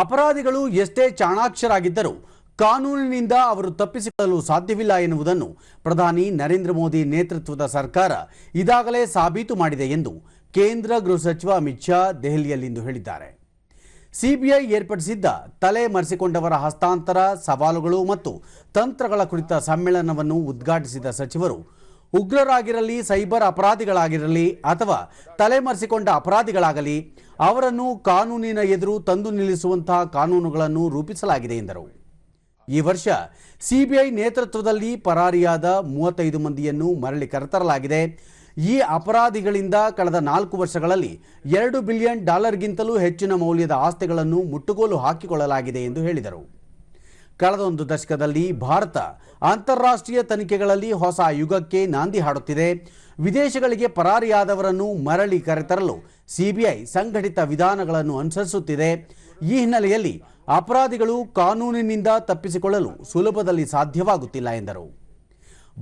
ಅಪರಾಧಿಗಳು ಎಷ್ಟೇ ಚಾಣಾಕ್ಷರಾಗಿದ್ದರೂ ಕಾನೂನಿನಿಂದ ಅವರು ತಪ್ಪಿಸಿಕೊಳ್ಳಲು ಸಾಧ್ಯವಿಲ್ಲ ಎನ್ನುವುದನ್ನು ಪ್ರಧಾನಿ ನರೇಂದ್ರ ಮೋದಿ ನೇತೃತ್ವದ ಸರ್ಕಾರ ಇದಾಗಲೇ ಸಾಬೀತು ಮಾಡಿದೆ ಎಂದು ಕೇಂದ್ರ ಗೃಹ ಸಚಿವ ಅಮಿತ್ ಶಾ ದೆಹಲಿಯಲ್ಲಿಂದು ಹೇಳಿದ್ದಾರೆ. ಸಿಬಿಐ ಏರ್ಪಡಿಸಿದ್ದ ತಲೆ ಮರೆಸಿಕೊಂಡವರ ಹಸ್ತಾಂತರ, ಸವಾಲುಗಳು ಮತ್ತು ತಂತ್ರಗಳ ಕುರಿತ ಸಮ್ಮೇಳನವನ್ನು ಉದ್ಘಾಟಿಸಿದ ಸಚಿವರು ಉಗ್ರರಾಗಿರಲಿ, ಸೈಬರ್ ಅಪರಾಧಿಗಳಾಗಿರಲಿ ಅಥವಾ ತಲೆಮರೆಸಿಕೊಂಡ ಅಪರಾಧಿಗಳಾಗಲಿ, ಅವರನ್ನು ಕಾನೂನಿನ ಎದುರು ತಂದು ನಿಲ್ಲಿಸುವಂತಹ ಕಾನೂನುಗಳನ್ನು ರೂಪಿಸಲಾಗಿದೆ ಎಂದರು. ಈ ವರ್ಷ ಸಿಬಿಐ ನೇತೃತ್ವದಲ್ಲಿ ಪರಾರಿಯಾದ ಮೂವತ್ತೈದು ಮಂದಿಯನ್ನು ಮರಳಿ ಕರೆತರಲಾಗಿದೆ. ಈ ಅಪರಾಧಿಗಳಿಂದ ಕಳೆದ ನಾಲ್ಕು ವರ್ಷಗಳಲ್ಲಿ ಎರಡು ಬಿಲಿಯನ್ ಡಾಲರ್ಗಿಂತಲೂ ಹೆಚ್ಚಿನ ಮೌಲ್ಯದ ಆಸ್ತಿಗಳನ್ನು ಮುಟ್ಟುಗೋಲು ಹಾಕಿಕೊಳ್ಳಲಾಗಿದೆ ಎಂದು ಹೇಳಿದರು. ಕಳೆದ ಒಂದು ದಶಕದಲ್ಲಿ ಭಾರತ ಅಂತಾರಾಷ್ಟ್ರೀಯ ತನಿಖೆಗಳಲ್ಲಿ ಹೊಸ ಯುಗಕ್ಕೆ ನಾಂದಿ ಹಾಡುತ್ತಿದೆ. ವಿದೇಶಗಳಿಗೆ ಪರಾರಿಯಾದವರನ್ನು ಮರಳಿ ಕರೆತರಲು ಸಿಬಿಐ ಸಂಘಟಿತ ವಿಧಾನಗಳನ್ನು ಅನುಸರಿಸುತ್ತಿದೆ. ಈ ಹಿನ್ನೆಲೆಯಲ್ಲಿ ಅಪರಾಧಿಗಳು ಕಾನೂನಿನಿಂದ ತಪ್ಪಿಸಿಕೊಳ್ಳಲು ಸುಲಭದಲ್ಲಿ ಸಾಧ್ಯವಾಗುತ್ತಿಲ್ಲ ಎಂದರು.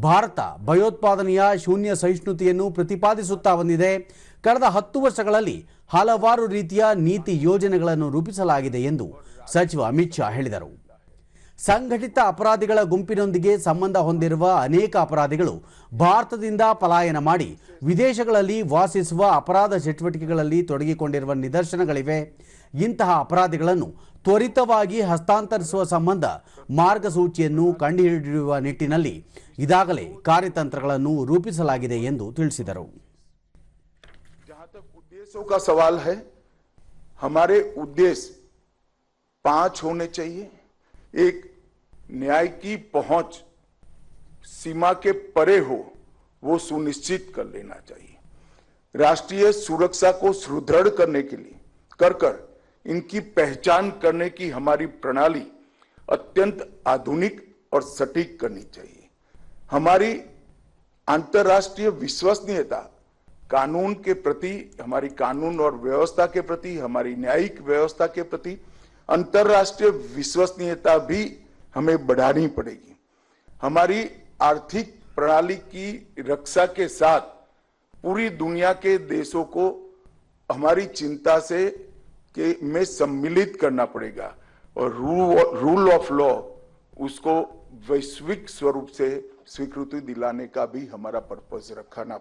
ಭಾರತ ಭಯೋತ್ಪಾದನೆಯ ಶೂನ್ಯ ಸಹಿಷ್ಣುತೆಯನ್ನು ಪ್ರತಿಪಾದಿಸುತ್ತಾ ಬಂದಿದೆ. ಕಳೆದ ಹತ್ತು ವರ್ಷಗಳಲ್ಲಿ ಹಲವಾರು ರೀತಿಯ ನೀತಿ ಯೋಜನೆಗಳನ್ನು ರೂಪಿಸಲಾಗಿದೆ ಎಂದು ಸಚಿವ ಅಮಿತ್ ಶಾ ಹೇಳಿದರು. ಸಂಘಟಿತ ಅಪರಾಧಿಗಳ ಗುಂಪಿನೊಂದಿಗೆ ಸಂಬಂಧ ಹೊಂದಿರುವ ಅನೇಕ ಅಪರಾಧಿಗಳು ಭಾರತದಿಂದ ಪಲಾಯನ ಮಾಡಿ ವಿದೇಶಗಳಲ್ಲಿ ವಾಸಿಸುವ ಅಪರಾಧ ಚಟುವಟಿಕೆಗಳಲ್ಲಿ ತೊಡಗಿಕೊಂಡಿರುವ ನಿದರ್ಶನಗಳಿವೆ ಇಂತಹ ಅಪರಾಧಿಗಳನ್ನು ತ್ವರಿತವಾಗಿ ಹಸ್ತಾಂತರಿಸುವ ಸಂಬಂಧ ಮಾರ್ಗಸೂಚಿಯನ್ನು ಕಂಡುಹಿಡಿಯುವ ನಿಟ್ಟಿನಲ್ಲಿ ಇದಾಗಲೇ ಕಾರ್ಯತಂತ್ರಗಳನ್ನು ರೂಪಿಸಲಾಗಿದೆ ಎಂದು ತಿಳಿಸಿದರು जहां तक उद्देश्यों का सवाल है हमारे उद्देश्य पांच होने चाहिए एक न्याय की पहुँच सीमा के परे हो, वो सुनिश्चित कर लेना चाहिए। राष्ट्रीय सुरक्षा को सुदृढ़ करने के लिए कर कर इनकी पहचान करने की हमारी प्रणाली अत्यंत आधुनिक और सटीक करनी चाहिए। हमारी अंतर्राष्ट्रीय विश्वसनीयता, कानून के प्रति, हमारी कानून और व्यवस्था के प्रति, हमारी न्यायिक व्यवस्था के प्रति, अंतर्राष्ट्रीय विश्वसनीयता भी हमें बढ़ानी पड़ेगी। हमारी आर्थिक प्रणाली की रक्षा के साथ पूरी दुनिया के देशों को हमारी चिंता से के में सम्मिलित करना पड़ेगा और रूल ऑफ़ लॉ उसको वैश्विक स्वरूप से स्वीकृति दिलाने का भी हमारा पर्पज रखना